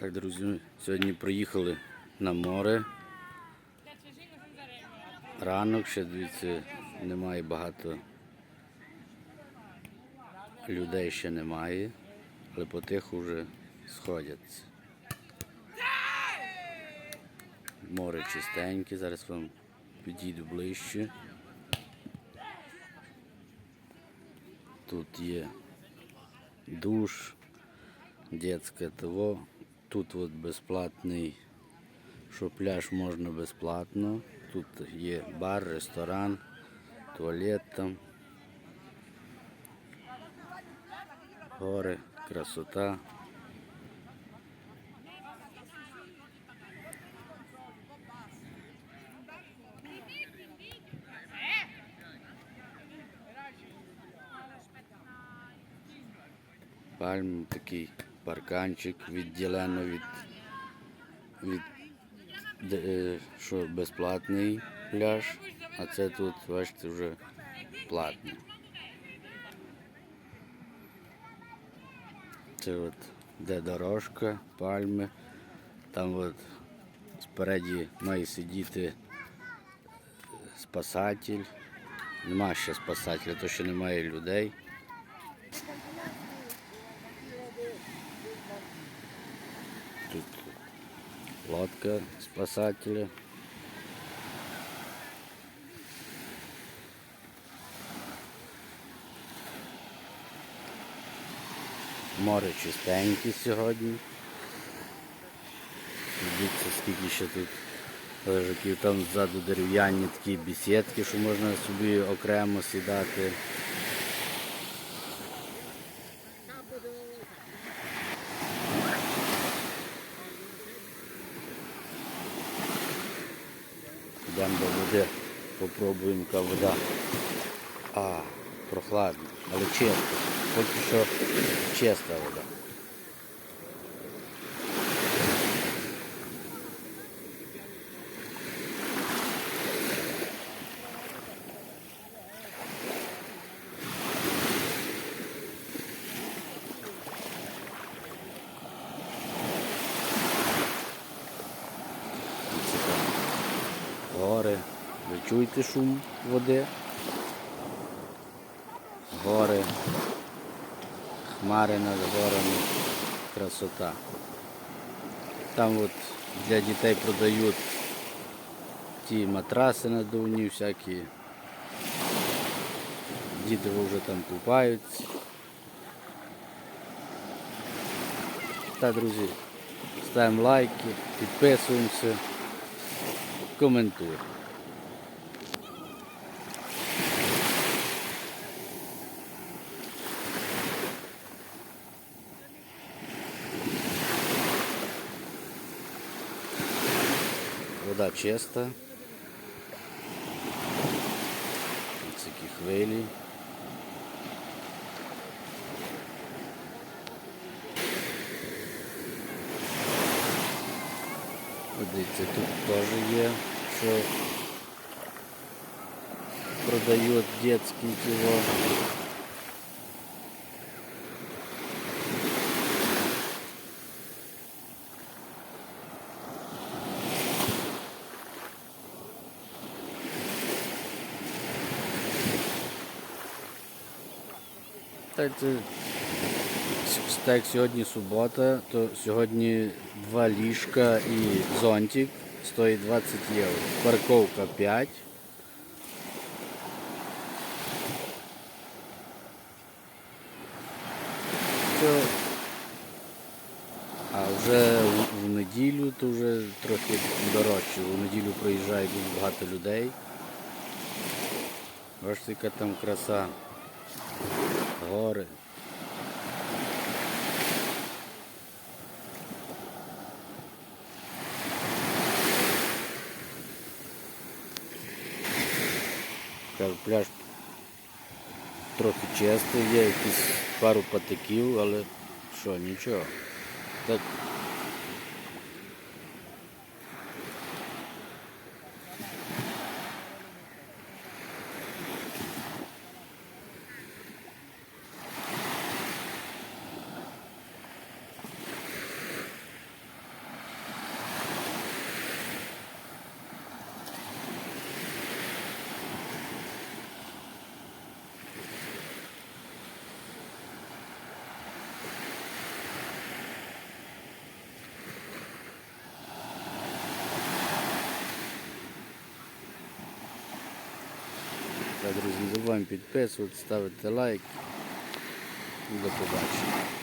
Так, друзі, сьогодні приїхали на море. Ранок ще дивіться, немає багато людей ще немає, але потиху вже сходяться. Море чистеньке, зараз вам підійду ближче. Тут є душ, детське того. Тут от безплатний, що пляж можна безплатно. Тут є бар, ресторан, туалет там. Гори, красота. Пальм такий парканчик відділено від, від де, е, що безплатний пляж, а це тут, бачите, вже платний. Це от де дорожка, пальми. Там от спереді має сидіти спасатель. Нема ще спасателя, то що немає людей. Лодка спасателя. Море чистеньке сьогодні. Дивіться, скільки ще тут лежаків. Там ззаду дерев'яні такі бесідки, що можна собі окремо сідати. Йдемо до води, попробуємо вода. А, прохладна, але чиста. Поки що чиста вода. Гори. Ви чуєте шум води? Гори. Хмари над горами. Красота. Там от для дітей продають ті матраси надувні, всякі. Діти вже там купаються. Та, друзі, ставимо лайки, підписуємося, коментуємо. Вода чиста. Ось такі хвилі. Дивіться, тут теж є, що продають детський тіло. Так, це, с- так як сьогодні субота, то сьогодні два ліжка і зонтик Стоїть 20 євро. Парковка 5. Це- А вже в- неділю то вже трохи дорожче. У неділю приїжджає дуже багато людей. Бачите, яка там краса. Гори. Кажу, пляж трохи чистий, є якісь пару патиків, але що, нічого. Так. Друзі, не забуваємо підписуватися, ставити лайк. До побачення.